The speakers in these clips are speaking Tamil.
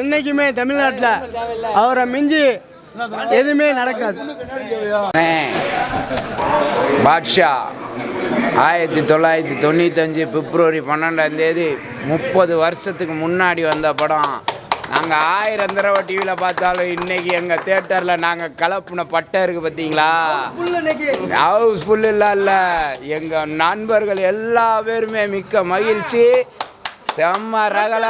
என்னைக்குமே தமிழ்நாட்டில் அவரை மிஞ்சி எதுவுமே நடக்காது. பாட்ஷா ஆயிரத்தி தொள்ளாயிரத்தி தொண்ணூத்தஞ்சு பிப்ரவரி பன்னெண்டாம் தேதி முப்பது வருஷத்துக்கு முன்னாடி வந்த படம். நாங்கள் ஆயிரம் தடவை டிவியில் பார்த்தாலும் இன்னைக்கு எங்கள் தேட்டரில் நாங்கள் கலப்புன பட்டை இருக்குது பார்த்தீங்களா ஹவுஸ் இல்லை இல்லை. எங்கள் நண்பர்கள் எல்லா பேருமே மிக்க மகிழ்ச்சி. செம்ம ரகல.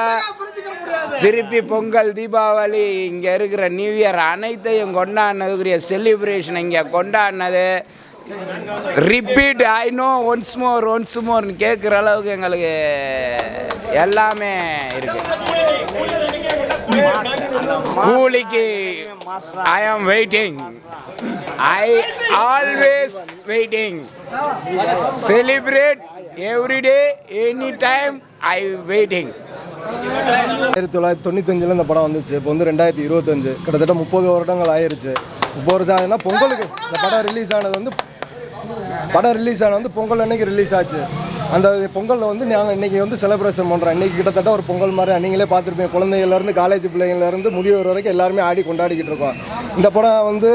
திருப்பி பொங்கல் தீபாவளி இங்கே இருக்கிற நியூ இயர் அனைத்தையும் கொண்டாடினதுக்குரிய செலிப்ரேஷன் இங்கே கொண்டாடினது. Repeat I know once more once மோர்னு கேட்குற அளவுக்கு எங்களுக்கு எல்லாமே இருக்கு. கூலிக்கு I am waiting I always waiting celebrate every day any time I waiting ஆயிரத்தி தொள்ளாயிரத்தி தொண்ணூத்தஞ்சில் இந்த படம் வந்துச்சு. இப்போ வந்து ரெண்டாயிரத்தி இருபத்தஞ்சு. கிட்டத்தட்ட முப்பது வருடங்கள் ஆயிருச்சு. முப்பது வருஷம் ஆகுதுன்னா பொங்கலுக்கு இந்த படம் ரிலீஸ் ஆனது வந்து படம் ரிலீஸ் ஆனது வந்து பொங்கல் அன்னைக்கு ரிலீஸ் ஆச்சு. அந்த பொங்கலில் வந்து நாங்கள் இன்றைக்கி வந்து செலிப்ரேஷன் பண்ணுறோம் இன்றைக்கி கிட்டத்தட்ட ஒரு பொங்கல் மாதிரி நீங்களே பார்த்துருப்பீங்க. குழந்தைகள்லேருந்து காலேஜ் பிள்ளைங்கள்லேருந்து முதியோர் வரைக்கும் எல்லாருமே ஆடி கொண்டாடிக்கிட்டு இருக்கோம். இந்த படம் வந்து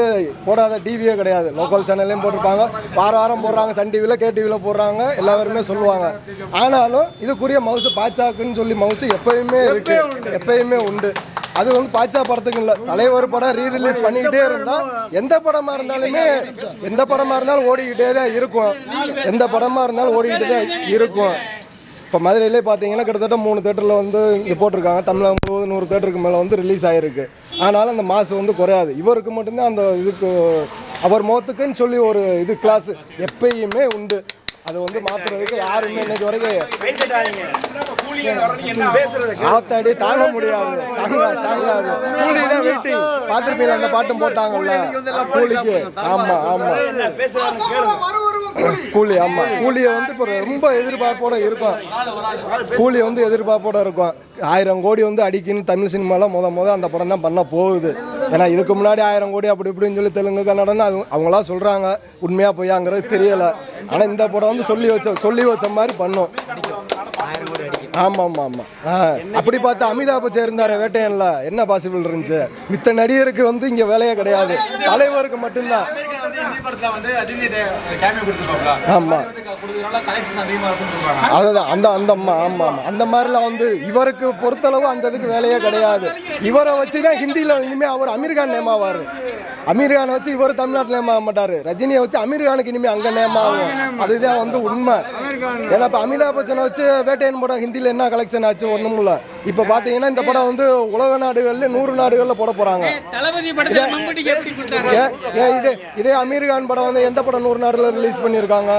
போடாத டிவியே கிடையாது. லோக்கல் சேனல்லையும் போட்டிருப்பாங்க. வார வாரம் போடுறாங்க. சன் டிவியில் கே டிவியில் போடுறாங்க. எல்லாருமே சொல்லுவாங்க. ஆனாலும் இதுக்குரிய மவுசு பாச்சாக்குன்னு சொல்லி மவுசு எப்பயுமே இருக்கு. எப்பயுமே உண்டு. அது வந்து பாச்சா படத்துக்கு இல்லை தலைவர் படம் ரீ ரிலீஸ் பண்ணிக்கிட்டே இருந்தா எந்த படமா இருந்தாலுமே எந்த படமா இருந்தாலும் ஓடிக்கிட்டே தான் இருக்கும். எந்த படமா இருந்தாலும் ஓடிக்கிட்டே தான் இருக்கும். இப்போ மதுரையிலே பார்த்தீங்கன்னா கிட்டத்தட்ட மூணு தேட்டரில் வந்து இங்கே போட்டிருக்காங்க. தமிழகம் முழுவதும் நூறு தேட்டருக்கு மேலே வந்து ரிலீஸ் ஆகிருக்கு ஆனாலும் அந்த மாசு வந்து குறையாது. இவருக்கு மட்டும்தான் அந்த இதுக்கு அவர் முகத்துக்குன்னு சொல்லி ஒரு இது கிளாஸ் எப்பயுமே உண்டு. அது வந்து மாத்துறதுக்கு யாருமே இன்னைக்கு வரைக்கும் ஆத்தாடி தாங்க முடியாது. தாங்க தாங்காது கூலி தான் வெயிட்டிங் பார்த்துருப்பீங்க அந்த பாட்டும் போட்டாங்கல்ல? கூலிக்கு. ஆமா ஆமா. கூலி. ஆமா. கூலியை வந்து இப்போ ரொம்ப எதிர்பார்ப்போட இருக்கும். கூலி வந்து எதிர்பார்ப்போட இருக்கும். ஆயிரம் கோடி வந்து அடிக்குன்னு தமிழ் சினிமாவில் முத முத அந்த படம் தான் பண்ண போகுது. ஏன்னா இதுக்கு முன்னாடி ஆயிரம் கோடி அப்படி இப்படின்னு சொல்லி தெலுங்கு கன்னடன்னு அது அவங்களா சொல்கிறாங்க உண்மையாக பொய்யாங்கிறது தெரியலை. ஆனால் இந்த படம் வந்து சொல்லி வச்ச சொல்லி வச்ச மாதிரி பண்ணும். ஆமா ஆமா ஆமா ஆ, அப்படி பார்த்தா அமிதாப் பச்சன் இருந்தாரு வேட்டையன்ல. என்ன பாசிபிள் இருந்துச்சு? மித்த நடிகருக்கு வந்து இங்க வேலையே கிடையாது. தலைவருக்கு மட்டும்தான். ஆமா. அதுதான் அந்த அந்த அம்மா ஆமா ஆமா. அந்த மாதிரிலாம் வந்து இவருக்கு பொறுத்தளவு அந்த இதுக்கு வேலையே கிடையாது. இவரை வச்சு தான் ஹிந்தியில் இனிமே அவர் அமீர்கான் நேமாவார் அமீர்கானை வச்சு இவர் தமிழ்நாட்டில் நேமாக மாட்டார். ரஜினியை வச்சு அமீர்கானுக்கு இனிமே அங்கே நேமாகும் அதுதான் வந்து உண்மை. ஏன்னா இப்போ அமிதாப் பச்சனை வச்சு வேட்டையன் படம் ஹிந்தியில் என்ன கலெக்ஷன் ஆச்சு? ஒன்றும் இல்லை. இப்போ பார்த்தீங்கன்னா இந்த படம் வந்து உலக நாடுகளில் நூறு நாடுகளில் போட போகிறாங்க இதே இதே அமீர் கான் படம் வந்து எந்த படம் நூறு நாடுல ரிலீஸ் பண்ணியிருக்காங்க?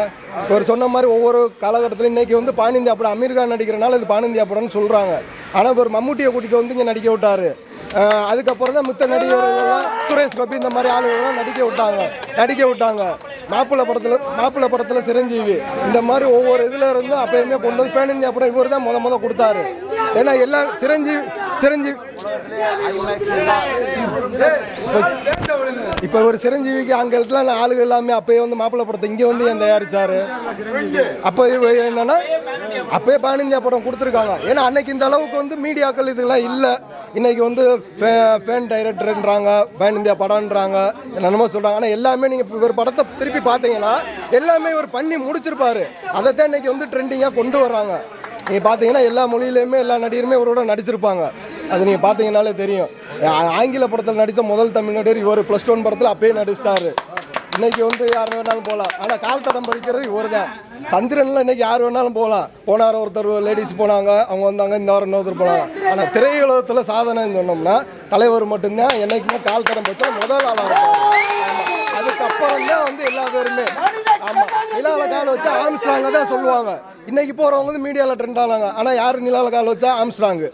ஒரு சொன்ன மாதிரி ஒவ்வொரு காலகட்டத்திலும் இன்னைக்கு வந்து பானிந்தியா படம் அமீர் கான் நடிக்கிறனால இது பானிந்தியா படம்னு சொல்கிறாங்க ஆனால் ஒரு மம்முட்டியை கூட்டிட்டு வந்து இங்கே நடிக்க விட்டாரு. அதுக்கப்புறம் தான் மித்த நடிகர்கள்லாம் சுரேஷ் பபி இந்த மாதிரி ஆளுகள்லாம் நடிக்க விட்டாங்க. நடிக்க விட்டாங்க. மாப்பிள்ளை படத்தில் மாப்பிள்ளை படத்தில் சிரஞ்சீவி. இந்த மாதிரி ஒவ்வொரு இதில் இருந்தும் அப்பயுமே கொண்டு வந்து பேனிந்தியா படம் இவர் தான் முத முத கொடுத்தாரு. ஏன்னா எல்லாம் சிரஞ்சீவி சிரஞ்சீவி இப்போ ஒரு சிரஞ்சீவிக்கு அங்கே இருக்கலாம் ஆளுகள் எல்லாமே அப்பயே வந்து மாப்பிள்ளை படத்தை இங்கே வந்து ஏன் தயாரிச்சாரு? அப்போ என்னன்னா அப்பயே பதினஞ்சா படம் கொடுத்துருக்காங்க. ஏன்னா அன்னைக்கு இந்த அளவுக்கு வந்து மீடியாக்கள் இதெல்லாம் இல்லை. இன்னைக்கு வந்து ஃபேன் டைரக்டர்ன்றாங்க ஃபேன் இந்தியா படம்ன்றாங்க என்னென்னமோ சொல்கிறாங்க ஆனால் எல்லாமே நீங்கள் ஒரு படத்தை திருப்பி பார்த்தீங்கன்னா எல்லாமே ஒரு பண்ணி முடிச்சிருப்பாரு. அதை தான் இன்னைக்கு வந்து ட்ரெண்டிங்காக கொண்டு வர்றாங்க. நீங்கள் பார்த்தீங்கன்னா எல்லா மொழியிலையுமே எல்லா நடிகருமே ஒரு நடிச்சிருப்பாங்க. அது நீங்கள் பார்த்தீங்கன்னாலே தெரியும். ஆங்கில படத்தில் நடித்த முதல் தமிழ் நடிகர் இவர் ப்ளஸ் ஒன் படத்தில் அப்பயே நடிச்சிட்டாரு. இன்னைக்கு வந்து யார் வேணாலும் போகலாம் ஆனால் கால் தடம் படிக்கிறது ஒரு தான் சந்திரனில் இன்னைக்கு யார் வேணாலும் போகலாம் போனார் ஒருத்தர் லேடிஸ் போனாங்க அவங்க வந்தாங்க இந்த வாரம் இன்னொருத்தர் போனாங்க. ஆனால் திரையுலகத்தில் சாதனைன்னு சொன்னோம்னா தலைவர் மட்டும்தான் என்னைக்குமே கால் தடம் பறிச்சா முதல் ஆளாக இருக்கும் அதுக்கப்புறம் தான் வந்து எல்லா பேருமே. ஆமாம் நிலாவில் கால் வச்சா ஆம்ஸ்ட்ராங்க தான் சொல்லுவாங்க. இன்னைக்கு போகிறவங்க வந்து மீடியாவில் ட்ரெண்ட் ஆனாங்க. ஆனால் யார் நிலாவில் கால் வச்சா ஆம்ஸ்ட்ராங்கு?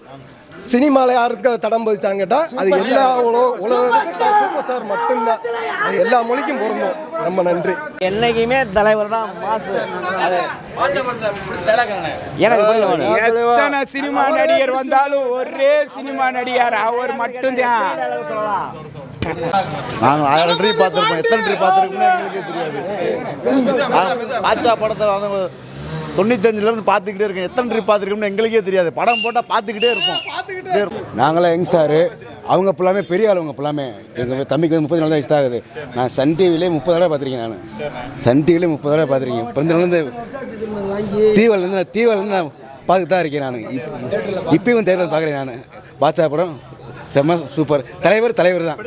சினிமாவில் யாருக்கு தடம் பதிச்சாங்க கேட்டால் அது எல்லா உலக உலகத்துக்கு சூப்பர் ஸ்டார் மட்டும்தான். அது எல்லா மொழிக்கும் பொருந்தும். ரொம்ப நன்றி. என்னைக்குமே தலைவர் தான் மாசு எத்தனை சினிமா நடிகர் வந்தாலும் ஒரே சினிமா நடிகர் அவர் மட்டும்தான். நாங்கள் ஆயிரம் ட்ரீ பார்த்துருப்போம். எத்தனை ட்ரீ பார்த்துருக்கோம்னு எங்களுக்கே தெரியாது. ஆ, ஆச்சா படத்தில் வந்து தொண்ணூத்தஞ்சுலேருந்து பார்த்துக்கிட்டே இருக்கேன். எத்தனை ட்ரிப் பார்த்துருக்கோம்னு எங்களுக்கே தெரியாது. படம் போட்டால் பார்த்துக்கிட்டே இருப்போம். நாங்களாம் யங்ஸ்டாரு. அவங்க ஃபுல்லாமே பெரிய ஆளுங்க ஃபுல்லாமே எங்கள் தம்பிக்கு வந்து முப்பது நாள் தான் ஆகுது நான் சன் டிவிலே முப்பது தடவை பார்த்துருக்கேன் நான். சன் டிவிலே முப்பது தடவை பார்த்துருக்கேன். பிறந்தலேருந்து தீவலேருந்து நான் தீவலேருந்து நான் பார்த்துட்டு தான் இருக்கேன் நான். இப் இப்பயும் தேர்தல் பார்க்குறேன் நான். பாட்சா படம் செம்ம சூப்பர். தலைவர் தலைவர் தான்.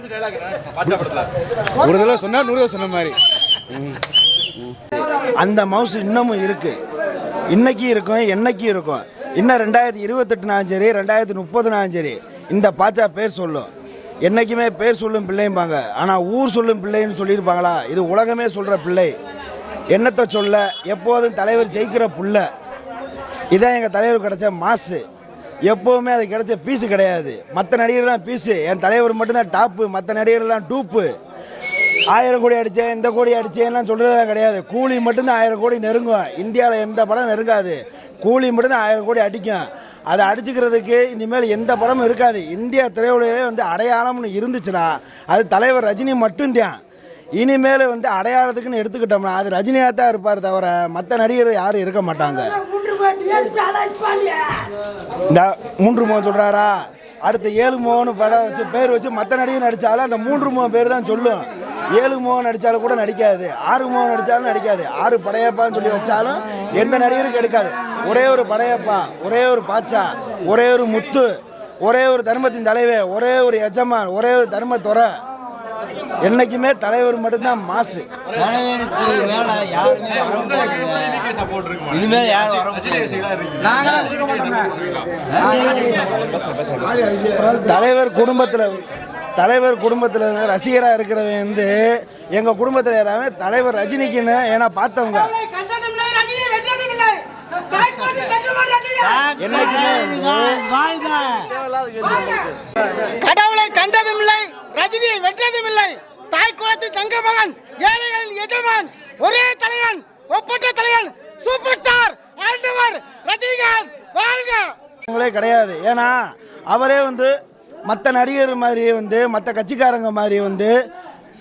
ஒரு தடவை சொன்னால் நூறு தடவை சொன்ன மாதிரி. அந்த மவுஸ் இன்னமும் இருக்கு. இன்னைக்கு இருக்கும் என்னைக்கு இருக்கும்? இன்னும் ரெண்டாயிரத்தி இருபத்தெட்டுனாலும் சரி ரெண்டாயிரத்தி முப்பதுனாலும் சரி இந்த பாச்சா பேர் சொல்லும். என்றைக்குமே பேர் சொல்லும் பிள்ளைம்பாங்க. ஆனால் ஊர் சொல்லும் பிள்ளைன்னு சொல்லியிருப்பாங்களா? இது உலகமே சொல்கிற பிள்ளை. என்னத்தை சொல்ல? எப்போதும் தலைவர் ஜெயிக்கிற பிள்ளை. இதான் எங்கள் தலைவர் கிடச்ச மாசு. எப்போவுமே அது கிடைச்ச பீஸு கிடையாது. மற்ற நடிகர்லாம் பீஸு. என் தலைவர் மட்டும்தான் டாப்பு மற்ற நடிகர்லாம் டூப்பு. ஆயிரம் கோடி அடித்தேன் இந்த கோடி அடித்தேன்லாம் சொல்கிறதெல்லாம் கிடையாது. கூலி மட்டும்தான் ஆயிரம் கோடி நெருங்கும். இந்தியாவில் எந்த படம் நெருங்காது. கூலி மட்டும்தான் ஆயிரம் கோடி அடிக்கும். அதை அடிச்சுக்கிறதுக்கு இனிமேல் எந்த படமும் இருக்காது. இந்தியா திரையுலகே வந்து அடையாளம்னு இருந்துச்சுன்னா அது தலைவர் ரஜினி மட்டும்தான். இனிமேல் வந்து அடையாளத்துக்குன்னு எடுத்துக்கிட்டோம்னா அது ரஜினியாக தான் இருப்பார் தவிர மற்ற நடிகர் யாரும் இருக்க மாட்டாங்க. இந்த மூன்று முகம் சொல்கிறாரா அடுத்த ஏழு மோகன் படம் வச்சு பேர் வச்சு மற்ற நடிகர் நடித்தாலும் அந்த மூன்று முகம் பேர் தான் சொல்லும். ஏழு மோகன் நடித்தாலும் கூட நடிக்காது. ஆறு மோகன் நடித்தாலும் நடிக்காது. ஆறு படையப்பான்னு சொல்லி வச்சாலும் எந்த நடிகருக்கும் எடுக்காது. ஒரே ஒரு படையப்பா ஒரே ஒரு பாச்சா ஒரே ஒரு முத்து ஒரே ஒரு தர்மத்தின் தலைவர் ஒரே ஒரு எஜமான் ஒரே ஒரு தர்மத்துறை என்னைக்குமே தலைவர் மட்டும்தான் மாசு. தலைவருக்கு மேல யாருமே வர முடியாது. இனிமேல் யாரும் வர முடியாது. தலைவர் குடும்பத்தில் தலைவர் குடும்பத்தில் ரசிகராக இருக்கிறவன் வந்து எங்கள் குடும்பத்தில் எல்லாமே தலைவர் ரஜினிக்குன்னு ஏன்னா பார்த்தவங்க. கடவுளை கண்டதும் இல்லை ரஜினியை? வென்றதும் இல்லை தாய் குலத்தின் தங்க மகன் ஏழைகளின் எஜமான் ஒரே தலைவன் ஒப்பற்ற தலைவன் சூப்பர் ஸ்டார் ஆண்டவர் ரஜினிகாந்த். வாழ்க. கிடையாது. ஏன்னா அவரே வந்து மற்ற நடிகர் மாதிரி வந்து மற்ற கட்சிக்காரங்க மாதிரி வந்து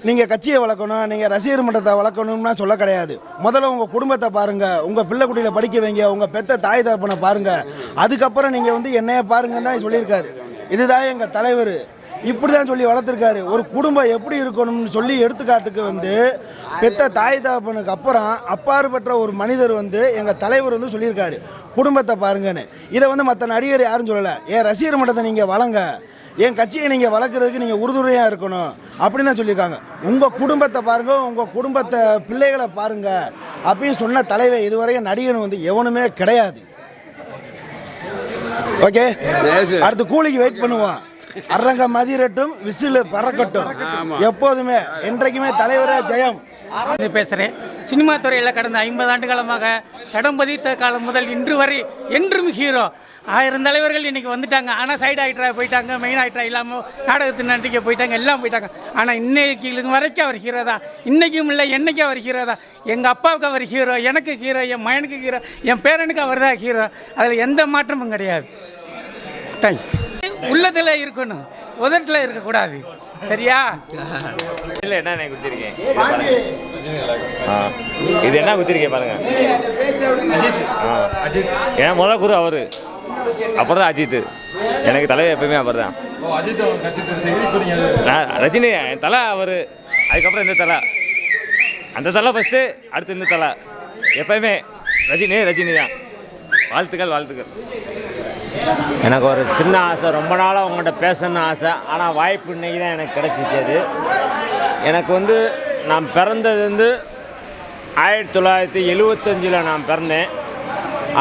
நீங்கள் கட்சியை வளர்க்கணும் நீங்கள் ரசிகர் மன்றத்தை வளர்க்கணும்னா சொல்ல கிடையாது. முதல்ல உங்கள் குடும்பத்தை பாருங்கள் உங்கள் பிள்ளை குட்டியில் படிக்க வைங்க உங்கள் பெத்த தாய் தகப்பனை பாருங்கள் அதுக்கப்புறம் நீங்கள் வந்து என்னைய பாருங்கன்னு தான் சொல்லியிருக்காரு. இதுதான் எங்கள் தலைவர். இப்படி தான் சொல்லி வளர்த்துருக்காரு. ஒரு குடும்பம் எப்படி இருக்கணும்னு சொல்லி எடுத்துக்காட்டுக்கு வந்து பெத்த தாய் தகப்பனுக்கு அப்புறம் அப்பாற்பட்ட ஒரு மனிதர் வந்து எங்கள் தலைவர் வந்து சொல்லியிருக்காரு. குடும்பத்தை பாருங்கன்னு. இதை வந்து மற்ற நடிகர் யாரும் சொல்லலை. ஏன் ரசிகர் மன்றத்தை நீங்கள் வளங்க. என் கட்சியை நீங்கள் வளர்க்குறதுக்கு நீங்கள் உறுதுணையாக இருக்கணும் அப்படின்னு தான் சொல்லியிருக்காங்க. உங்கள் குடும்பத்தை பாருங்கள் உங்கள் குடும்பத்தை பிள்ளைகளை பாருங்கள் அப்படின்னு சொன்ன தலைவர் இதுவரையும் நடிகர் வந்து எவனுமே கிடையாது. ஓகே? அடுத்து கூலிக்கு வெயிட் பண்ணுவோம். அரங்க மதிரட்டும் விசில் பறக்கட்டும். எப்போதுமே என்றைக்குமே தலைவரே ஜெயம். இது பேசுகிறேன் சினிமா துறையில் கடந்த ஐம்பது ஆண்டு காலமாக தடம் பதித்த காலம் முதல் இன்று வரை என்றும் ஹீரோ ஆயிரம் தலைவர்கள் இன்றைக்கி வந்துட்டாங்க. ஆனால் சைடு ஆக்டராக போயிட்டாங்க மெயின் ஆக்டராக இல்லாமல் நாடகத்தின் நன்றிக்க போயிட்டாங்க எல்லாம் போயிட்டாங்க. ஆனால் இன்னைக்கு வரைக்கும் அவர் ஹீரோ தான். இன்றைக்கும் இல்லை என்றைக்கும் அவர் ஹீரோ தான். எங்கள் அப்பாவுக்கு அவர் ஹீரோ எனக்கு ஹீரோ என் மகனுக்கு ஹீரோ என் பேரனுக்கு அவர் தான் ஹீரோ அதில் எந்த மாற்றமும் கிடையாது. தேங்க்யூ உள்ளத்தில் இருக்கணும். உதட்டில் இருக்கக்கூடாது. சரியா? இல்லை என்ன குத்திருக்கேன் ஆ. இது என்ன குத்திருக்கேன் பாருங்க. ஆ. ஏன்னா முதல் குரு அவரு? அப்புறம் தான் அஜித் எனக்கு தலைவர் எப்பயுமே அவர் தான் நான் ரஜினி என் தலை அவர். அதுக்கப்புறம் இந்த தலை. அந்த தலை ஃபஸ்ட்டு அடுத்து இந்த தலை. எப்பயுமே ரஜினி ரஜினி தான் வாழ்த்துக்கள் வாழ்த்துக்கள். எனக்கு ஒரு சின்ன ஆசை ரொம்ப நாளாக உங்கள்கிட்ட பேசணும்னு ஆசை. ஆனால் வாய்ப்பு இன்றைக்கி தான் எனக்கு கிடைச்சிச்சு அது. எனக்கு வந்து நான் பிறந்தது வந்து ஆயிரத்தி தொள்ளாயிரத்தி எழுவத்தஞ்சில் நான் பிறந்தேன்.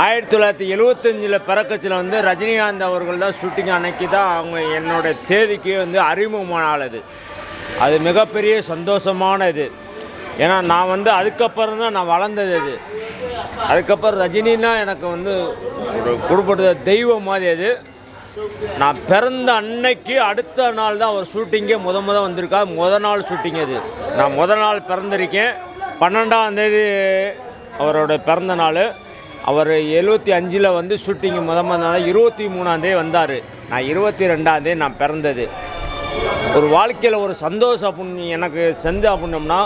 ஆயிரத்தி தொள்ளாயிரத்தி எழுவத்தஞ்சில் பிறக்கச்சில் வந்து ரஜினிகாந்த் அவர்கள் தான் ஷூட்டிங் அன்னைக்கு தான் அவங்க என்னோட தேதிக்கு வந்து அறிமுகமான ஆள் அது. அது மிகப்பெரிய சந்தோஷமான இது. ஏன்னா நான் வந்து அதுக்கப்புறம் தான் நான் வளர்ந்தது அது. அதுக்கப்புறம் ரஜினின்னா எனக்கு வந்து ஒரு குடும்பத்த தெய்வம் மாதிரி அது. நான் பிறந்த அன்னைக்கு அடுத்த நாள் தான் அவர் ஷூட்டிங்கே முத முத வந்திருக்கா. முத நாள் ஷூட்டிங் அது. நான் முத நாள் பிறந்திருக்கேன். பன்னெண்டாம் தேதி அவரோட பிறந்த நாள். அவர் எழுபத்தி அஞ்சில் வந்து ஷூட்டிங் முத முத நாள். இருபத்தி மூணாந்தேதி வந்தார். நான் இருபத்தி ரெண்டாந்தேதி நான் பிறந்தது. ஒரு வாழ்க்கையில் ஒரு சந்தோஷம் அப்படின்னு எனக்கு செஞ்சு அப்படின்னோம்னா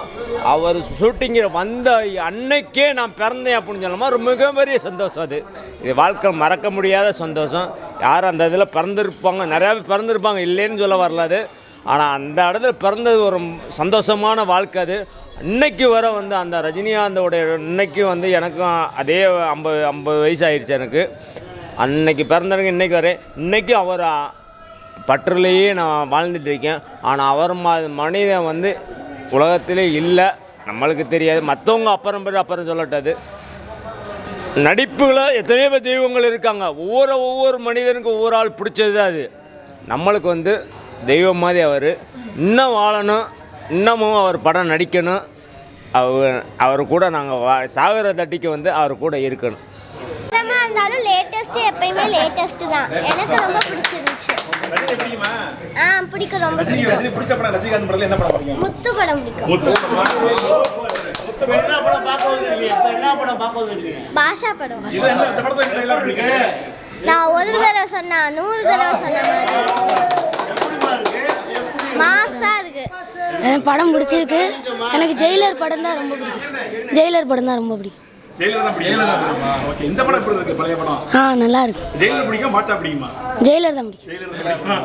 அவர் ஷூட்டிங்கில் வந்த அன்னைக்கே நான் பிறந்தேன் அப்படின்னு சொன்னோம்னா ஒரு மிகப்பெரிய சந்தோஷம் அது. இது வாழ்க்கை மறக்க முடியாத சந்தோஷம். யாரும் அந்த இதில் பிறந்திருப்பாங்க நிறையா பிறந்திருப்பாங்க இல்லைன்னு சொல்ல வரல அது. ஆனால் அந்த இடத்துல பிறந்தது ஒரு சந்தோஷமான வாழ்க்கை அது. இன்னைக்கு வர வந்து அந்த ரஜினிகாந்தோடைய இன்னைக்கு வந்து எனக்கும் அதே ஐம்பது ஐம்பது வயசு ஆயிடுச்சு எனக்கு. அன்னைக்கு பிறந்தவங்க இன்னைக்கு வரேன் இன்றைக்கும் அவர் பற்றுலேயே நான் வாழ்ந்துட்டு இருக்கேன். ஆனால் அவர் மா மனிதன் வந்து உலகத்திலே இல்லை. நம்மளுக்கு தெரியாது. மற்றவங்க அப்புறம் பேர் அப்புறம் சொல்லட்டது. நடிப்புகளை எத்தனையோ தெய்வங்கள் இருக்காங்க. ஒவ்வொரு ஒவ்வொரு மனிதனுக்கும் ஒவ்வொரு ஆள் பிடிச்சது தான் அது. நம்மளுக்கு வந்து தெய்வம் மாதிரி அவர். இன்னும் வாழணும். இன்னமும் அவர் படம் நடிக்கணும். அவர் அவர் கூட நாங்கள் வா சாகர தட்டிக்கு வந்து அவர் கூட இருக்கணும். இருந்தாலும் எப்பயுமே லேட்டஸ்ட் தான். எனக்கு ரொம்ப பிடிச்சிருந்துச்சு. ஆ பிடிக்கும் ரொம்ப பிடிக்கும். பிடிச்ச படம் ரஜினிகாந்த் படத்தில் என்ன படம் பாத்தீங்க முத்து படம் பிடிக்கும். என்ன படம். பார்க்க வந்திருக்கீங்க. இப்ப என்ன படம் பார்க்க வந்திருக்கீங்க? பாஷா படம். இது என்ன இந்த படத்தை எல்லாம் இருக்கு? நான் ஒரு தடவை சொன்னா நூறு தடவை சொன்ன மாதிரி. எப்படிமா இருக்கு? எப்படி மாசா இருக்கு. எனக்கு படம் பிடிச்சிருக்கு. எனக்கு ஜெயிலர் படம் தான் ரொம்ப பிடிக்கும். ஜெயிலர் படம் தான் ரொம்ப பிடிக்கும். ஜெயிலர் தான் பிடிக்கும்? ஓகே இந்த படம் எப்படி இருக்கு? பழைய படம்? ஆ நல்லா இருக்கு. ஜெயிலர் பிடிக்கும் பாட்ஷா பிடிக்குமா? ஜெயிலர் தான் பிடிக்கும். ஜெயிலர் தான் பிடிக்குமா?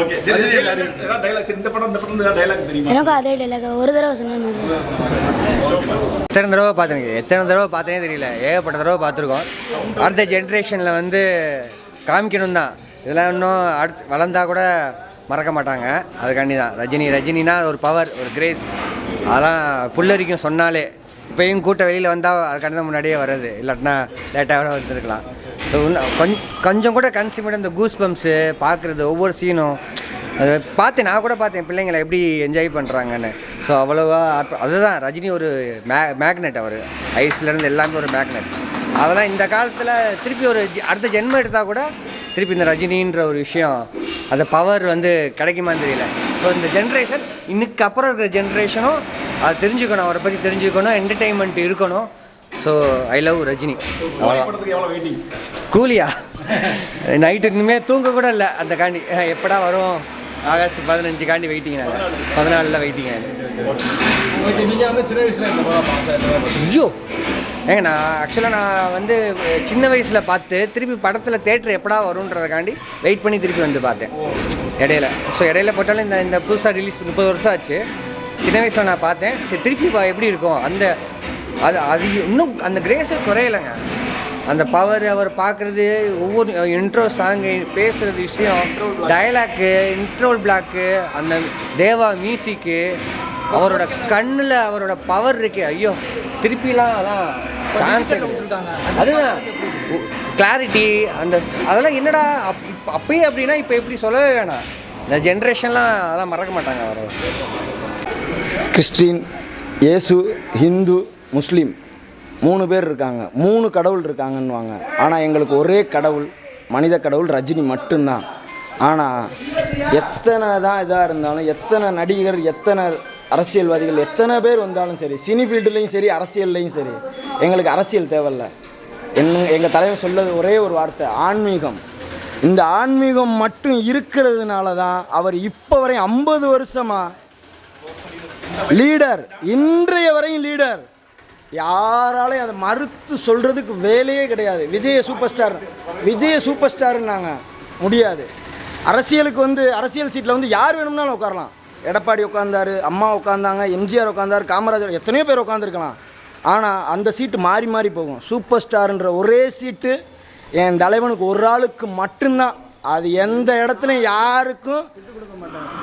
ஓகே சரி சரி ஏதாவது டைலாக் சரி இந்த படம் இந்த படம் ஏதாவது டைலாக் தெரியுமா? எனக்கும் அதே டைலாக் ஒரு தடவை சொன்னா எத்தனை தடவை பார்த்துருங்க? எத்தனை தடவை பார்த்தேனே தெரியல. ஏகப்பட்ட தடவை பார்த்துருக்கோம். அடுத்த ஜென்ரேஷனில் வந்து காமிக்கணும் தான் இதெல்லாம் இன்னும் அடுத்து வளர்ந்தா கூட மறக்க மாட்டாங்க. அதுக்காண்டி தான் ரஜினி ரஜினினா ஒரு பவர் ஒரு கிரேஸ் அதெல்லாம் புல்லரிக்கும் சொன்னாலே. இப்போயும் கூட்ட வெளியில் வந்தால் அதுக்காண்டி தான் முன்னாடியே வர்றது இல்லாட்டினா லேட்டாக கூட வந்துருக்கலாம். ஸோ கொஞ்சம் கொஞ்சம் கூட கன்சியூமர் இந்த கூஸ் பம்ப்ஸு பார்க்குறது ஒவ்வொரு சீனும் அது பார்த்தேன் நான் கூட பார்த்தேன் பிள்ளைங்களை எப்படி என்ஜாய் பண்ணுறாங்கன்னு ஸோ அவ்வளோவா அதுதான் ரஜினி ஒரு மே மேக்னெட் அவர். ஐஸ்லேருந்து எல்லாமே ஒரு மேக்னெட் அதெல்லாம் இந்த காலத்தில் திருப்பி ஒரு அடுத்த ஜென்மம் எடுத்தால் கூட திருப்பி இந்த ரஜினின்ற ஒரு விஷயம் அந்த பவர் வந்து கிடைக்குமான்னு தெரியல. ஸோ இந்த ஜென்ரேஷன் இன்னுக்கு அப்புறம் இருக்கிற ஜென்ரேஷனும் அதை தெரிஞ்சுக்கணும் அவரை பற்றி தெரிஞ்சுக்கணும் என்டர்டெயின்மெண்ட் இருக்கணும். So I love Rajini. கூலியா? Night இனிமேல் தூங்க கூட இல்லை அந்த காண்டி. எப்படா வரும்? ஆகஸ்ட் பதினஞ்சு காண்டி வெயிட்டிங் நாங்கள் பதினாலில் வெயிட்டிங் ஓகே நீங்கள் வந்து சின்ன வயசில் இந்த படம் பாஸ் ஐயோ! ஏங்க நான் ஆக்சுவலாக நான் வந்து சின்ன வயசில் பார்த்து திருப்பி படத்தில் தேட்டர் எப்படா வரும்ன்றதுக்காண்டி வெயிட் பண்ணி திருப்பி வந்து பார்த்தேன். இடையில. ஸோ இடையில போட்டாலும் இந்த இந்த புதுசாக ரிலீஸ் முப்பது வருஷம் ஆச்சு. சின்ன வயசில் நான் பார்த்தேன். சரி திருப்பி பா- எப்படி இருக்கும்? அந்த அது அது இன்னும் அந்த கிரேஸே குறையலைங்க. அந்த பவர் அவர் பார்க்குறது ஒவ்வொரு இன்ட்ரோ சாங்கு பேசுகிறது விஷயம் டயலாக்கு இன்ட்ரோல் பிளாக்கு அந்த தேவா மியூசிக்கு அவரோட கண்ணில் அவரோட பவர் இருக்கே. ஐயோ திருப்பிலாம் அதான் சான்ஸ் அதுதான். கிளாரிட்டி அந்த அதெல்லாம் என்னடா அப் இப்ப- அப்பயே அப்படின்னா இப்போ எப்படி சொல்லவே வேணாம். இந்த ஜென்ரேஷன்லாம் அதெல்லாம் மறக்க மாட்டாங்க அவரை. கிறிஸ்டின் இயேசு ஹிந்து முஸ்லீம் மூணு பேர் இருக்காங்க. மூணு கடவுள் இருக்காங்கன்னுவாங்க. ஆனால் எங்களுக்கு ஒரே கடவுள் மனித கடவுள் ரஜினி மட்டும்தான். ஆனால் எத்தனை தான் இதாக இருந்தாலும் எத்தனை நடிகர் எத்தனை அரசியல்வாதிகள் எத்தனை பேர் வந்தாலும் சரி சினி ஃபீல்டுலேயும் சரி அரசியல்லையும் சரி எங்களுக்கு அரசியல் தேவையில்ல. என்ன எங்கள் தலைவர் சொல்லது ஒரே ஒரு வார்த்தை ஆன்மீகம். இந்த ஆன்மீகம் மட்டும் இருக்கிறதுனால தான் அவர் இப்போ வரை ஐம்பது வருஷமாக லீடர் இன்றைய வரையும் லீடர். யாராலையும் அதை மறுத்து சொல்கிறதுக்கு வேலையே கிடையாது. Vijay super star Vijay super ஸ்டாருன்னாங்க முடியாது. அரசியலுக்கு வந்து அரசியல் சீட்டில் வந்து யார் வேணும்னாலும் உட்காரலாம். எடப்பாடி உட்காந்தார் அம்மா உட்காந்தாங்க எம்ஜிஆர் உட்காந்தாரு காமராஜர் எத்தனையோ பேர் உட்காந்துருக்கலாம் ஆனால் அந்த சீட்டு மாறி மாறி போகும். சூப்பர் ஸ்டார்ன்ற ஒரே சீட்டு என் தலைவனுக்கு ஒரு ஆளுக்கு மட்டும்தான். அது எந்த இடத்துலையும் யாருக்கும்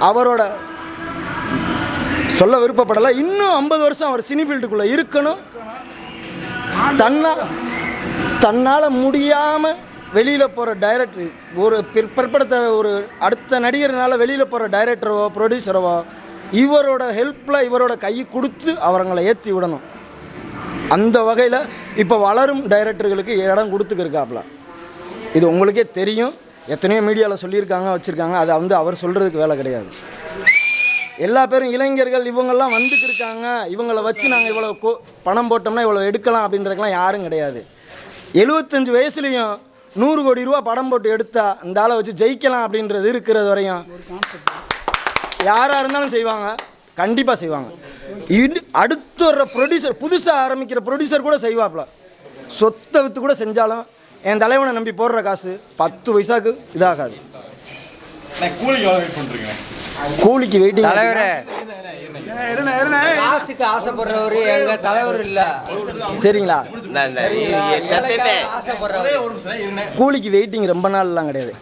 அவரோட சொல்ல விருப்பப்படலை. இன்னும் ஐம்பது வருஷம் அவர் சினி ஃபீல்டுக்குள்ளே இருக்கணும். தன்னா தன்னால் முடியாமல் வெளியில் போகிற டைரக்டர் ஒரு பிற்- பிற்படுத்த ஒரு அடுத்த நடிகர்னால வெளியில் போகிற டைரக்டரவோ ப்ரொடியூசரவோ இவரோட ஹெல்ப்பில் இவரோட கை கொடுத்து அவங்களை ஏற்றி விடணும். அந்த வகையில் இப்போ வளரும் டைரக்டர்களுக்கு இடம் கொடுத்துக்கிருக்காப்புல இது உங்களுக்கே தெரியும். எத்தனையோ மீடியாவில் சொல்லியிருக்காங்க வச்சுருக்காங்க. அதை வந்து அவர் சொல்கிறதுக்கு வேலை கிடையாது. எல்லா பேரும் இளைஞர்கள் இவங்கெல்லாம் வந்துட்டு இருக்காங்க இவங்களை வச்சு நாங்கள் இவ்வளோ பணம் போட்டோம்னா இவ்வளோ எடுக்கலாம் அப்படின்றதுக்கெலாம் யாரும் கிடையாது. எழுபத்தஞ்சு வயசுலேயும் நூறு கோடி ரூபா படம் போட்டு எடுத்தா இந்த ஆளை வச்சு ஜெயிக்கலாம் அப்படின்றது இருக்கிறது வரையும் யாராக இருந்தாலும் செய்வாங்க. கண்டிப்பாக செய்வாங்க. இது அடுத்து வர்ற ப்ரொடியூசர் புதுசாக ஆரம்பிக்கிற ப்ரொடியூசர் கூட செய்வாப்ல. சொத்தை விற்று கூட செஞ்சாலும் என் தலைவனை நம்பி போடுற காசு பத்து பைசாக்கு இதாகாது. கூலிக்கு வெயிட்டிங் தலைவரே. காசுக்கு ஆசைப்படுறவர் எங்க தலைவர் இல்ல. சரிங்களா? கூலிக்கு வெயிட்டிங் ரொம்ப நாள்லாம் கிடையாது.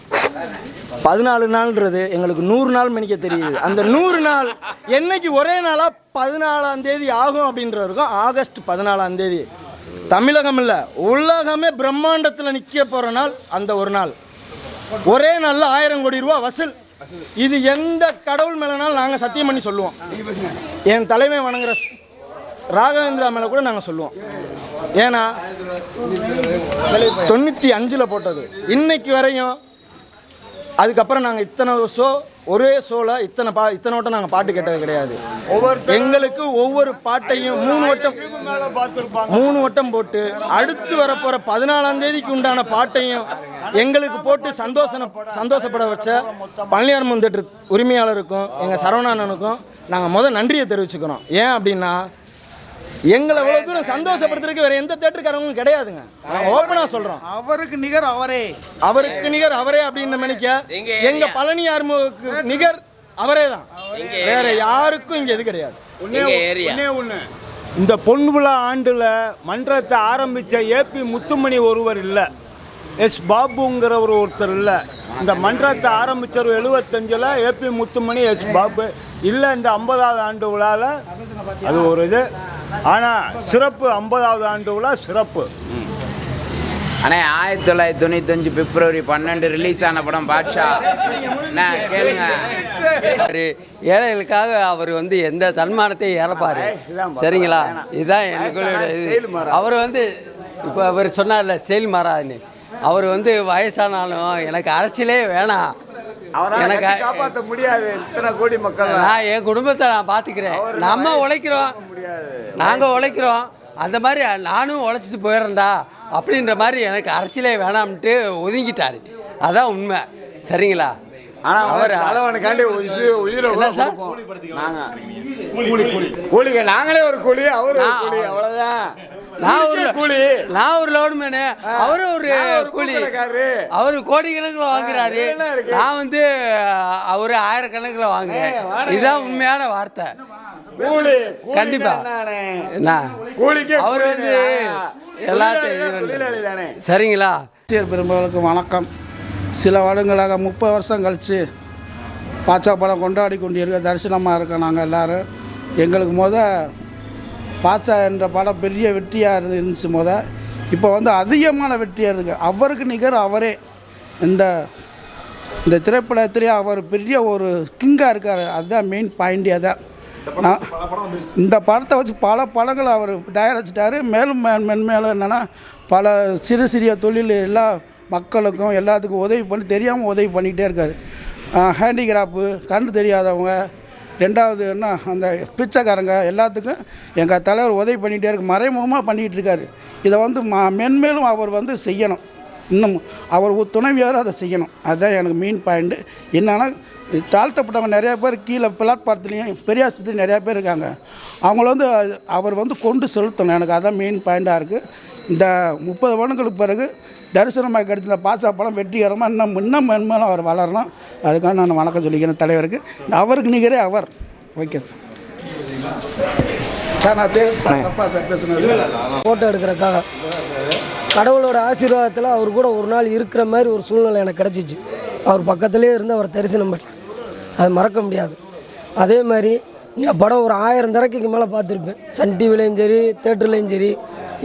பதினாலு நாள்ன்றது எங்களுக்கு நூறு நாள் மணிக்க தெரியுது. அந்த நூறு நாள் என்னைக்கு ஒரே நாளாக பதினாலாம் தேதி ஆகும் அப்படின்றது இருக்கும் ஆகஸ்ட் பதினாலாம் தேதி. தமிழகம் இல்லை உலகமே பிரம்மாண்டத்தில் நிற்க போகிற நாள் அந்த ஒரு நாள். ஒரே நாளில் ஆயிரம் கோடி ரூபா வசூல். இது எந்த கடவுள் மேலனாலும் நாங்கள் சத்தியம் பண்ணி சொல்லுவோம். என் தலைமை வணங்குற ராகவேந்திரா மேலே கூட நாங்கள் சொல்லுவோம். ஏன்னா தொண்ணூற்றி அஞ்சில் போட்டது. இன்னைக்கு வரையும் அதுக்கப்புறம் நாங்கள் இத்தனை ஷோ ஒரே ஷோவில் இத்தனை பா இத்தனை வட்டம் நாங்கள் பாட்டு கேட்டது கிடையாது. எங்களுக்கு ஒவ்வொரு பாட்டையும் மூணு வட்டம் மூணு வட்டம் போட்டு அடுத்து வரப்போகிற பதினாலாம் தேதிக்கு உண்டான பாட்டையும் எங்களுக்கு போட்டு சந்தோஷம் சந்தோஷப்பட வச்ச பழனியார் முந்தட்டு உரிமையாளருக்கும் எங்கள் சரவணானனுக்கும் நாங்கள் முதல் நன்றியை தெரிவிச்சுக்கிறோம். ஏன் அப்படின்னா எங்களை இவ்வளோ தூரம் சந்தோஷப்படுத்துறதுக்கு வேற எந்த தேட்டருக்காரங்களும் கிடையாதுங்க. நான் ஓப்பனாக சொல்கிறோம் அவருக்கு நிகர் அவரே. அவருக்கு நிகர் அவரே அப்படின்னு நினைக்க எங்க பழனி ஆர்முக்கு நிகர் அவரே தான் வேற யாருக்கும் இங்க எது கிடையாது. இந்த பொன் விழா ஆண்டில் மன்றத்தை ஆரம்பித்த ஏபி முத்துமணி ஒருவர் இல்லை. எஸ் பாபுங்கிறவர் ஒருத்தர் இல்லை. இந்த மன்றத்தை ஆரம்பித்தவர் எழுபத்தஞ்சில் ஏபி முத்துமணி எஸ் பாபு. இல்லை இந்த ஐம்பதாவது ஆண்டு விழாவில் அது ஒரு இது. ஆனால் சிறப்பு ஐம்பதாவது ஆண்டு விழா சிறப்பு. அண்ணே ஆயிரத்தி தொள்ளாயிரத்தி தொண்ணூத்தஞ்சு பிப்ரவரி பன்னெண்டு ரிலீஸ் ஆன படம் பாட்ஷா. அண்ணா கேளுங்க. ஏழைகளுக்காக அவர் வந்து எந்த தன்மானத்தையும் இறப்பாரு சரிங்களா? இதுதான் எனக்குள்ள இது. அவர் வந்து இப்போ அவர் சொன்னார்ல ஸ்டைல் மாறாதுன்னு. அவர் வந்து வயசானாலும் எனக்கு அரசியலே வேணாம். எனக்கு காப்பாற்ற முடியாது. இத்தனை கோடி மக்கள் நான் என் குடும்பத்தை நான் பார்த்துக்கிறேன் நம்ம உழைக்கிறோம். நாங்கள் உழைக்கிறோம். அந்த மாதிரி நானும் உழைச்சிட்டு போயிடுறேன்டா அப்படின்ற மாதிரி எனக்கு அரசியலே வேணாம்ட்டு ஒதுங்கிட்டாரு. அதான் உண்மை. சரிங்களா? அவர் தலைவனுக்காண்டி உயிரை சார்? கூலிங்க நாங்களே ஒரு கூலி அவரு கூலி அவ்வளோதான் நான் ஒரு கூலி. நான் ஒரு லோடு மேனு அவரும் ஒரு கூலி. கூலிக்காரரு. அவரு கோடிக்கணக்கில் வாங்குறாரு. நான் வந்து அவரு ஆயிரக்கணக்கில் வாங்குறேன். இதுதான் உண்மையான வார்த்தை. கூலி கண்டிப்பா. அவர் வந்து. எல்லாத்தையும் சரிங்களா? பெருமக்களுக்கு வணக்கம். சில வருடங்களாக முப்பது வருஷம் கழித்து பாச்சா படம் கொண்டாடி கொண்டிருக்க தரிசனமாக இருக்கோம் நாங்கள் எல்லோரும். எங்களுக்கு முத பாச்சா என்ற படம் பெரிய வெற்றியாக இருந்துச்சு முத. இப்போ வந்து அதிகமான வெற்றியாக இருக்குது அவருக்கு நிகர் அவரே. இந்த இந்த திரைப்படத்திலே அவர் பெரிய ஒரு கிங்காக இருக்கார். அதுதான் மெயின் பாயிண்டே அதான் நான் இந்த படத்தை வச்சு பல படங்கள் அவர் தயாரிச்சிட்டாரு. மேலும் மென்மேலும் என்னென்னா பல சிறு சிறிய தொழில் எல்லா மக்களுக்கும் எல்லாத்துக்கும் உதவி பண்ணி தெரியாமல் உதவி பண்ணிக்கிட்டே இருக்கார். ஹேண்டிகிராஃபு கண்ணு தெரியாதவங்க ரெண்டாவது என்ன அந்த பிச்சைக்காரங்க எல்லாத்துக்கும் எங்கள் தலைவர் உதவி பண்ணிகிட்டே இருக்கு மறைமுகமாக பண்ணிக்கிட்டு இருக்காரு. இதை வந்து மென்மேலும் அவர் வந்து செய்யணும். இன்னும் அவர் துணைவியாரும் அதை செய்யணும். அதுதான் எனக்கு மெயின் பாயிண்ட்டு என்னென்னா தாழ்த்தப்பட்டவங்க நிறைய பேர் கீழே பிளாட்பாரத்துலேயும் பெரியாஸ்பத்திரி நிறையா பேர் இருக்காங்க. அவங்கள வந்து அது- அவர் வந்து கொண்டு செலுத்தணும். எனக்கு அதான் மெயின் பாயிண்ட்டாக இருக்குது இந்த முப்பது வருடங்களுக்கு பிறகு தரிசனமாக கிடைச்ச இந்த பாசா படம் வெற்றிகரமாக இன்னும் இன்னும் மென்மேலும் அவர் வளரணும். அதுக்காக நான் வணக்கம் சொல்லிக்கிறேன் தலைவருக்கு. அவருக்கு நிகரே அவர். Okay sir. சார் நான் தப்பா சார் பேசுனது. ஃபோட்டோ எடுக்கிறதுக்காக. கடவுளோட ஆசீர்வாதத்தில் அவர் கூட ஒரு நாள் இருக்கிற மாதிரி ஒரு சூழ்நிலை எனக்கு கிடச்சிச்சு. அவர் பக்கத்துலேயே இருந்து அவர் தரிசனம் பண்ணேன் அது மறக்க முடியாது. அதே மாதிரி இந்த படம் ஒரு ஆயிரம் தடக்கைக்கு மேலே பார்த்துருப்பேன். சன் டிவிலையும் சரி தேட்டர்லேயும் சரி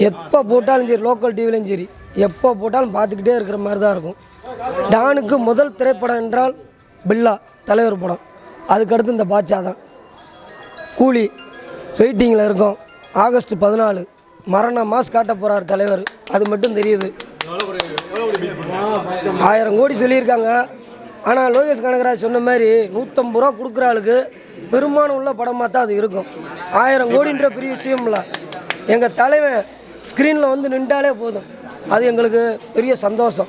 எப்போ போட்டாலும் சரி லோக்கல் டிவிலையும் சரி எப்போ போட்டாலும் பார்த்துக்கிட்டே இருக்கிற மாதிரி தான் இருக்கும். டானுக்கு முதல் திரைப்படம் என்றால் பில்லா தலைவர் படம். அதுக்கடுத்து இந்த பாட்சா தான். கூலி வெயிட்டிங்கில் இருக்கோம். ஆகஸ்ட் பதினாலு மரண மாஸ் காட்ட போகிறார் தலைவர். அது மட்டும் தெரியுது. ஆயிரம் கோடி சொல்லியிருக்காங்க. ஆனால் லோகேஷ் கனகராஜ் சொன்ன மாதிரி நூற்றம்பது ரூபா கொடுக்குற ஆளுக்கு பெருமானம் உள்ள படமாக தான் அது இருக்கும். ஆயிரம் கோடின்ற பெரிய விஷயம் இல்லை எங்கள் தலைவன் ஸ்க்ரீனில் வந்து நின்றாலே போதும். அது எங்களுக்கு பெரிய சந்தோஷம்.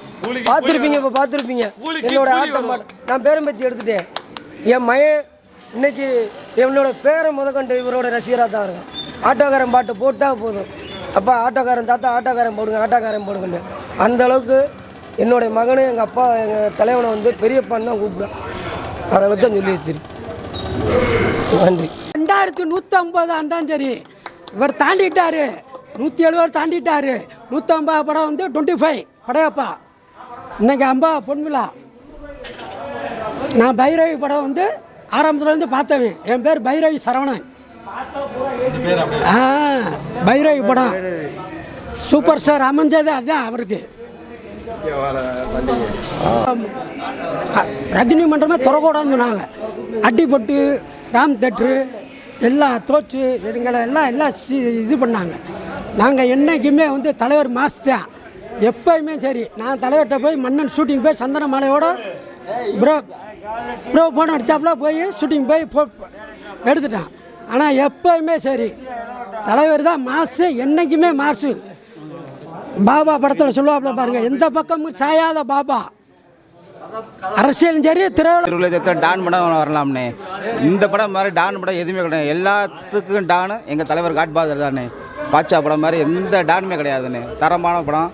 பார்த்துருப்பீங்க இப்போ பார்த்துருப்பீங்க. என்னோட ஆட்டம். நான் பேரம்பேத்தி எடுத்துட்டேன். என் மயன் இன்னைக்கு என்னோட பேரை முதற்கொண்டு இவரோட ரசிகராக தான் இருக்கும் ஆட்டோக்காரன் பாட்டு போட்டால் போதும். அப்பா ஆட்டோக்காரன் தாத்தா ஆட்டோக்காரன் போடுங்க ஆட்டோக்காரன் போடுங்கன்னு. அந்த அளவுக்கு என்னுடைய மகனும் எங்கள் அப்பா எங்கள் தலைவனை வந்து பெரியப்பான்னு தான் கூப்பிடுவேன். அதை வச்சு தான் சொல்லி வச்சிருக்கு நன்றி. ரெண்டாயிரத்தி நூற்றம்பது இருந்தாலும் சரி இவர் தாண்டிட்டாரு. நூற்றி எழுபது தாண்டிட்டாரு. நூற்றம்பது படம் வந்து டுவெண்ட்டி ஃபைவ் படையப்பா. இன்றைக்கி அம்பா பொன்விழா நான் பைரவி படம் வந்து ஆரம்பத்துலேருந்து பார்த்தவன் என் பேர் பைரவி சரவணன். ஆ பைரவி படம். சூப்பர் ஸ்டார் அமைஞ்சது அதுதான் அவருக்கு. ரஜினி மன்றமே திறக்கூடாதுன்னு சொன்னாங்க. அடிபட்டு ராம் தேட்ரு எல்லாம் தோற்று எங்களை எல்லாம் எல்லாம் இது பண்ணாங்க. நாங்கள் என்றைக்குமே வந்து தலைவர் மாஸ் தான். எப்பயுமே சரி நான் தலைவர்கிட்ட போய் மன்னன் ஷூட்டிங் போய் சந்தன மாலையோட ப்ரோ ப்ரோ போன அடித்தாப்புல போய் ஷூட்டிங் போய் போ எடுத்துட்டான். ஆனால் எப்பயுமே சரி தலைவர் தான் மாசு என்றைக்குமே மாசு பாபா படத்தில் சொல்லுவாப்ல பாருங்க எந்த பக்கமும் சாயாத பாபா. அரசியலும் சரி திருவிழா டான் படம் வரலாம்னே. இந்த படம் மாதிரி டான் படம் எதுவுமே கிடையாது. எல்லாத்துக்கும் டானு எங்கள் தலைவர் காட்பாதர் தானே. பாட்சா படம் மாதிரி எந்த டானுமே கிடையாதுன்னு தரமான படம்.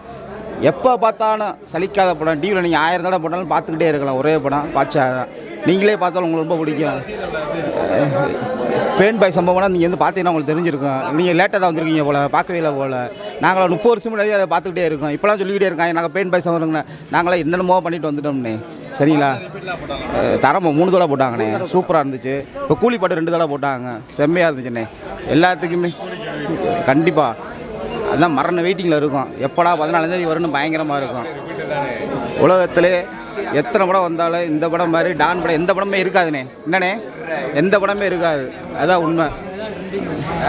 எப்போ பார்த்தாலும் சலிக்காத படம். டிவியில் நீங்கள் ஆயிரம் தடவை போட்டாலும் பார்த்துக்கிட்டே இருக்கலாம். ஒரே படம் பாட்சா நீங்களே பார்த்தாலும் உங்களுக்கு ரொம்ப பிடிக்கும். பேன் பாய் சம்பவம்னா நீங்கள் வந்து பார்த்தீங்கன்னா உங்களுக்கு தெரிஞ்சிருக்கும். நீங்கள் லேட்டாக தான் வந்திருக்கீங்க போல் பார்க்கவே இல்லை போல். நாங்கள் முப்பது வருஷம் முன்னாடி அதை பார்த்துக்கிட்டே இருக்கோம். இப்போலாம் சொல்லிக்கிட்டே இருக்காங்க நாங்கள் பெயின் பாய் சம்பவம்னா நாங்களாம் என்னென்னமோ பண்ணிட்டு வந்துட்டோம்னே. சரிங்களா? தரமாக மூணு தடவை போட்டாங்கண்ணே. சூப்பராக இருந்துச்சு. இப்போ கூலி பாட்டு ரெண்டு தடவை போட்டாங்க. செம்மையாக இருந்துச்சுண்ணே. எல்லாத்துக்குமே. கண்டிப்பாக அதான் மரண வெயிட்டிங்கில் இருக்கும். எப்படா பதினாலாந்தேதி வரும்னு பயங்கரமாக இருக்கும். உலகத்திலே எத்தனை படம் வந்தாலும் இந்த படம் மாதிரி டான் படம் எந்த படமே இருக்காதுண்ணே. என்னண்ணே? எந்த படமே இருக்காது. அதான் உண்மை.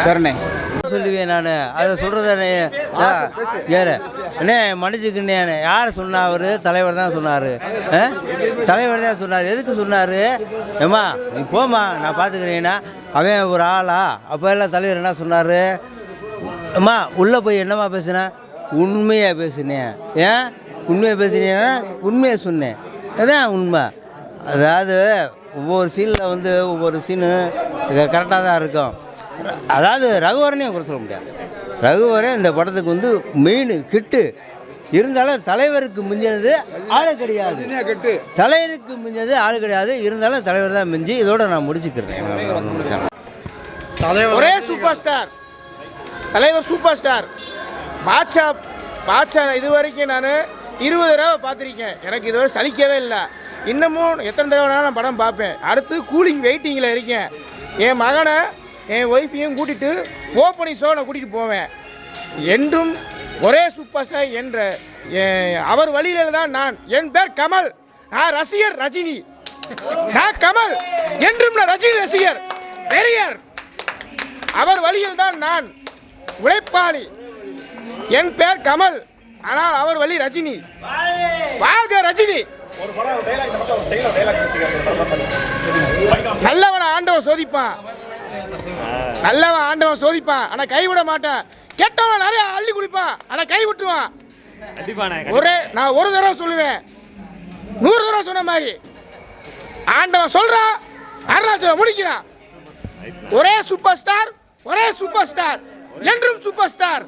சரிண்ணே. சொல்லுவேன் நான். அதை சொல்கிறத ஏறு. அண்ணே மன்னிச்சுக்குண்ணே யார் சொன்னா அவர்? தலைவர் தான் சொன்னார். தலைவர் தான் சொன்னார். எதுக்கு சொன்னார்? ஏம்மா நீ போம்மா நான் பார்த்துக்கிறேன்னா அவன் ஒரு ஆளா? அப்போ எல்லாம் தலைவர் என்ன சொன்னார்? அம்மா உள்ளே போய் என்னம்மா பேசுனேன் உண்மையாக பேசுனேன் ஏன்? உண்மையாக பேசுனேன்னா உண்மையை சொன்னேன். அதான் உண்மை. அதாவது ஒவ்வொரு சீனில் வந்து ஒவ்வொரு சீனு கரெக்டாக தான் இருக்கும். அதாவது ரகுவரனையும் குறை சொல்ல முடியாது. ரகுவரன் இந்த படத்துக்கு வந்து மெயின் கிட்டு. இருந்தாலும் தலைவருக்கு மிஞ்சினது ஆளு கிடையாது. தலைவருக்கு மிஞ்சது ஆளு கிடையாது. இருந்தாலும் தலைவர் தான் மிஞ்சி இதோட நான் முடிச்சுக்கிறேன். ஒரே சூப்பர் ஸ்டார் தலைவர் சூப்பர் ஸ்டார். பாட்ஷா பாட்ஷா இது வரைக்கும் நான் இருபது தடவை பார்த்துருக்கேன். எனக்கு இதுவரை சலிக்கவே இல்லை. இன்னமும் எத்தனை தடவை நான் படம் பார்ப்பேன். அடுத்து கூலிங் வெயிட்டிங்கில் இருக்கேன். என் மகனை என் ஒய்ஃபையும் கூட்டிகிட்டு ஓப்பனிங் ஷோ நான் கூட்டிகிட்டு போவேன். என்றும் ஒரே சூப்பர் ஸ்டார் என்ற என் அவர் வழியில தான் நான். என் பேர் கமல். நான் ரசிகர் ரஜினி. நான் கமல். என்றும் நான் ரஜினி ரசிகர். பெரியர் அவர் வழியில் தான் நான். உழைப்பாளி. என் பேர் கமல். ஆனால் அவர் வழி ரஜினி. வாழ்க ரஜினி. நல்லவனை ஆண்டவன் சோதிப்பான். நல்லவன் ஆண்டவன் சோதிப்பான். ஆனா கைவிட மாட்டான். கெட்டவன் நிறைய அள்ளி குடிப்பான். ஆனா கை விட்டுருவான் ஒரே நான் ஒரு தடவை சொல்லுவேன். நூறு தடவை சொன்ன மாதிரி. ஆண்டவன் சொல்றான் அருணாச்சலம் முடிக்கிறான். ஒரே சூப்பர் ஸ்டார் ஒரே சூப்பர் ஸ்டார் என்றும் சூப்பர் ஸ்டார்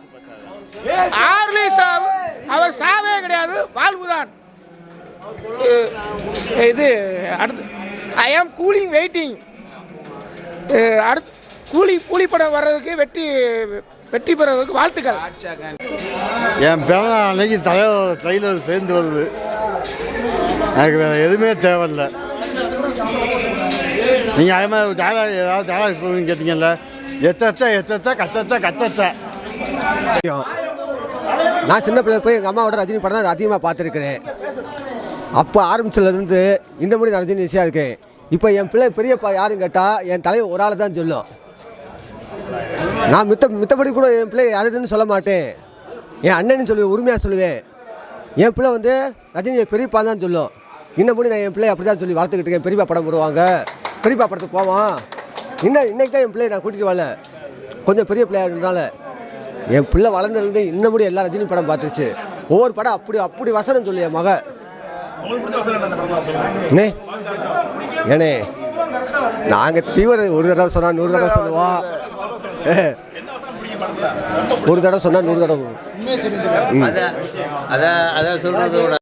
ஆர்லி சாவு அவர் சாவே கிடையாது வாழ்வுதான். இது அடுத்து ஐ ஆம் கூலிங் வெயிட்டிங் அடுத்து கூலி கூலி படம் வர்றதுக்கு வெற்றி வெற்றி பெறதுக்கு வாழ்த்துக்கள். என் பிறந்த அன்னைக்கு தலைவர் ட்ரெயிலர் சேர்ந்து வருது. எனக்கு வேறு எதுவுமே தேவையில்லை. நீங்கள் அதே மாதிரி டயலாக் ஏதாவது டயலாக் சொல்லுங்க கேட்டீங்கல்ல? எச்சச்சா எச்சச்சா கச்சச்சா கச்சச்சா நான் சின்ன பிள்ளை போய் எங்கள் அம்மாவோட ரஜினி படம் தான் அதிகமாக பார்த்துருக்குறேன். அப்போ ஆரம்பிச்சதுலேருந்து இந்த முடி நான் ரஜினி ஈஸியாக இருக்கேன் இப்போ என் பிள்ளை பெரியப்பா யாருன்னு கேட்டால் என் தலைவர் ஒரு ஆளை தான் சொல்லும். நான் மித்த மித்தபடி கூட என் பிள்ளை யாருன்னு சொல்ல மாட்டேன். என் அண்ணன்னு சொல்லுவேன் உரிமையாக சொல்லுவேன். என் பிள்ளை வந்து ரஜினி பெரியப்பா தான் சொல்லும். இன்னும் முடி நான் என் பிள்ளை அப்படி தான் சொல்லி வளர்த்துக்கிட்டு இருக்கேன். பெரியப்பா படம் போடுவாங்க. பெரியப்பா படத்துக்கு போவான். இன்னும் இன்னைக்கு தான் என் பிள்ளையை நான் கூட்டிகிட்டு வரல. கொஞ்சம் பெரிய பிள்ளையாடுனால என் பிள்ளை வளர்ந்ததுலேருந்து இன்னும் முடி எல்லா ரஜினி படம் பார்த்துருச்சு. ஒவ்வொரு படம் அப்படி அப்படி வசனம் சொல்லு என் மக. அண்ணே ஏண்ணே நாங்கள் தீவிர ஒரு தடவை சொன்னால் நூறு தடவை சொல்லுவோம் ஒரு தடவை சொன்னால் நூறு தடவை. அதான் அதான் அதான் சொல்கிறத விட